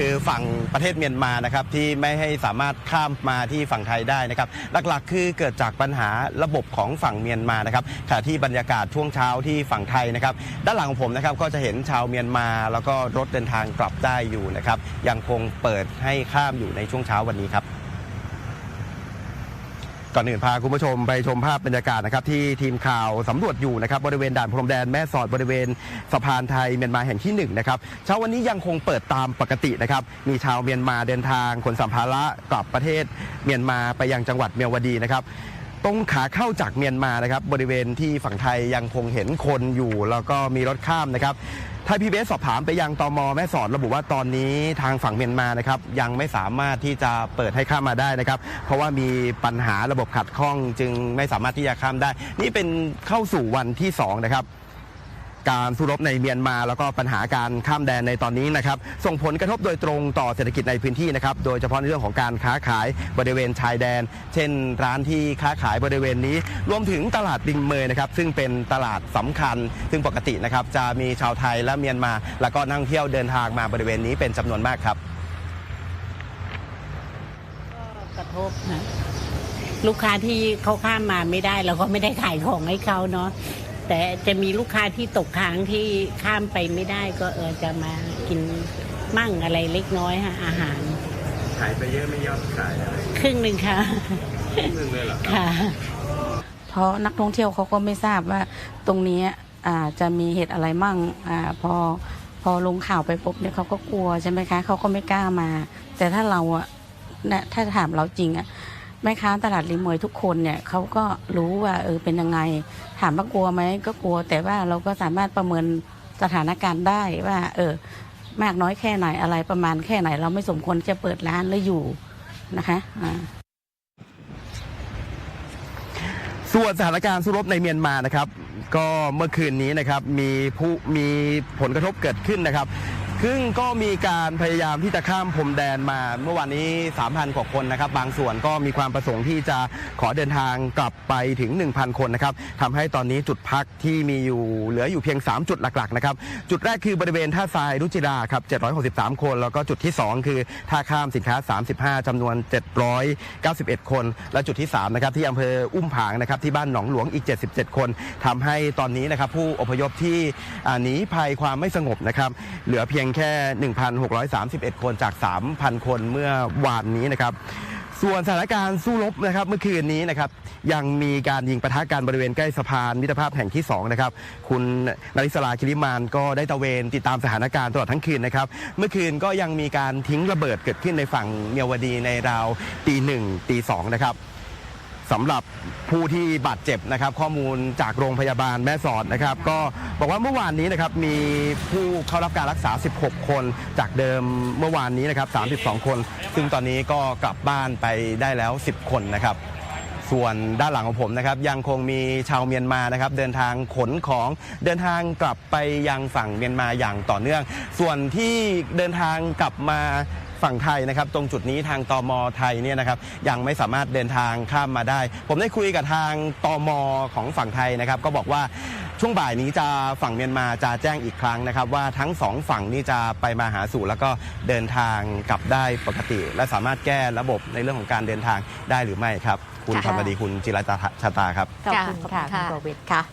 คือฝั่งประเทศเมียนมานะครับที่ไม่ให้สามารถข้ามมาที่ฝั่งไทยได้นะครับหลักๆ คือเกิดจากปัญหาระบบของฝั่งเมียนมานะครับขณะที่บรรยากาศช่วงเช้าที่ฝั่งไทยนะครับด้านหลังของผมนะครับก็จะเห็นชาวเมียนมา แล้วก็รถเดินทางกลับได้อยู่นะครับยังคงเปิดให้ข้ามอยู่ในช่วงเช้าวันนี้ครับ ก่อนอื่นพาคุณผู้ชมไปชมภาพบรรยากาศนะครับที่ทีมข่าวสำรวจอยู่นะครับบริเวณด่านพรมแดนแม่สอดบริเวณสะพานไทยเมียนมาแห่งที่หนึ่งนะครับเช้าวันนี้ยังคงเปิดตามปกตินะครับมีชาวเมียนมาเดินทางขนสัมภาระกลับประเทศเมียนมาไปยังจังหวัดเมียวดีนะครับ ตรงขาเข้าจากเมียนมานะครับบริเวณที่ฝั่งไทยยังคงเห็นคนอยู่ แล้วก็มีรถข้ามนะครับไทยพีบีสอบถามไปยังตมแม่สอดระบุว่าตอนนี้ทางฝั่งเมียนมานะครับยังไม่สามารถที่จะเปิดให้ข้ามมาได้นะครับ เพราะว่ามีปัญหาระบบขัดข้องจึงไม่สามารถที่จะข้ามได้ นี่เป็นเข้าสู่วันที่สองนะครับ การสู้รบในเมียนมา แล้วก็ปัญหาการข้ามแดนในตอนนี้นะครับส่งผลกระทบโดยตรงต่อเศรษฐกิจในพื้นที่นะครับโดยเฉพาะในเรื่องของการค้าขายบริเวณชายแดน เช่น ร้านที่ค้าขายบริเวณนี้ รวมถึงตลาดดิงเมยนะครับซึ่งเป็นตลาดสำคัญ ซึ่งปกตินะครับจะมีชาวไทยและเมียนมา แล้วก็นักท่องเที่ยวเดินทางมาบริเวณนี้เป็นจำนวนมากครับกระทบนะลูกค้าที่เขาข้ามมาไม่ได้เราก็ไม่ได้ขายของให้เขาเนาะ แต่จะมีลูกค้าที่ตกค้างที่ข้ามไปไม่ได้ก็เออจะมากินมั่งอะไรเล็กน้อยฮะอาหาร ขายไปเยอะไม่ยอดขายอะไรครึ่งหนึ่งค่ะนึงเลยเหรอค่ะ เพราะนักท่องเที่ยวเขาก็ไม่ทราบว่าตรงนี้อ่าจะมีเหตุอะไรมั่งอาพอพอลงข่าวไปปุ๊บเนี่ยเขาก็กลัวใช่ไหมคะเขาก็ไม่กล้ามา แต่ถ้าเราอะนะถ้าถามเราจริงอะ แม่ค้าตลาดริมมวยทุกคนเนี่ยเขาก็รู้ว่าเออเป็นยังไง ถามว่ากลัวไหมก็กลัว แต่ว่าเราก็สามารถประเมินสถานการณ์ได้ว่า เออ มากน้อยแค่ไหนอะไรประมาณแค่ไหน เราไม่สมควรจะเปิดร้านหรืออยู่นะคะอ่าส่วนสถานการณ์สู้รบในเมียนมานะครับ ก็เมื่อคืนนี้นะครับมีผู้มีผลกระทบเกิดขึ้นนะครับ ซึ่งก็มีการพยายามที่จะข้ามพรมแดนมา เมื่อวานนี้ 3,000 กว่าคนนะครับ บางส่วนก็มีความประสงค์ที่จะขอเดินทางกลับไปถึง 1,000 คนนะครับทำให้ตอนนี้จุดพักที่มีอยู่เหลืออยู่เพียง 3 จุดหลักๆนะครับ จุดแรกคือบริเวณท่าทรายรุจิราครับ 763 คน แล้วก็จุดที่ 2 คือท่าข้ามสินค้า 35จำนวน 791 คน และจุดที่3นะครับที่อำเภออุ้มผางนะครับที่บ้านหนองหลวงอีก 77 คนทำให้ตอนนี้นะครับผู้อพยพที่หนีภัยความไม่สงบนะครับเหลือเพียงแค่ 1,631 คนจาก 3,000 คนเมื่อวานนี้นะครับส่วนสถานการณ์สู้รบนะครับเมื่อคืนนี้นะครับยังมีการยิงปะทะกันบริเวณใกล้สะพานมิตรภาพแห่งที่สองนะครับคุณนริสลาคิริมานก็ได้ตระเวนติดตามสถานการณ์ตลอดทั้งคืนนะครับเมื่อคืนก็ยังมีการทิ้งระเบิดเกิดขึ้นในฝั่งเมียวดีในราวตีหนึ่งตีสองนะครับ สำหรับผู้ที่บาดเจ็บนะครับ ข้อมูลจากโรงพยาบาลแม่สอดนะครับ ก็บอกว่าเมื่อวานนี้นะครับมีผู้เข้ารับการรักษา 16 คน จากเดิมเมื่อวานนี้นะครับ 32 คน ซึ่งตอนนี้ก็กลับบ้านไปได้แล้ว 10 คนนะครับส่วนด้านหลังของผมนะครับยังคงมีชาวเมียนมานะครับ เดินทางขนของเดินทางกลับไปยังฝั่งเมียนมาอย่างต่อเนื่อง ส่วนที่เดินทางกลับมา ฝั่งไทยนะครับ ตรงจุดนี้ทางตมไทยเนี่ยนะครับยังไม่สามารถเดินทางข้ามมาได้ ผมได้คุยกับทางตมของฝั่งไทยนะครับ ก็บอกว่าช่วงบ่ายนี้จะฝั่งเมียนมาจะแจ้งอีกครั้งนะครับ ว่าทั้งสองฝั่งนี้จะไปมาหาสู่แล้วก็เดินทางกลับได้ปกติ และสามารถแก้ระบบในเรื่องของการเดินทางได้หรือไม่ครับ คุณค่ะ ธรรมดีคุณจิรตาชาตาครับ ขอบคุณค่ะค่ะคุณประเวศค่ะ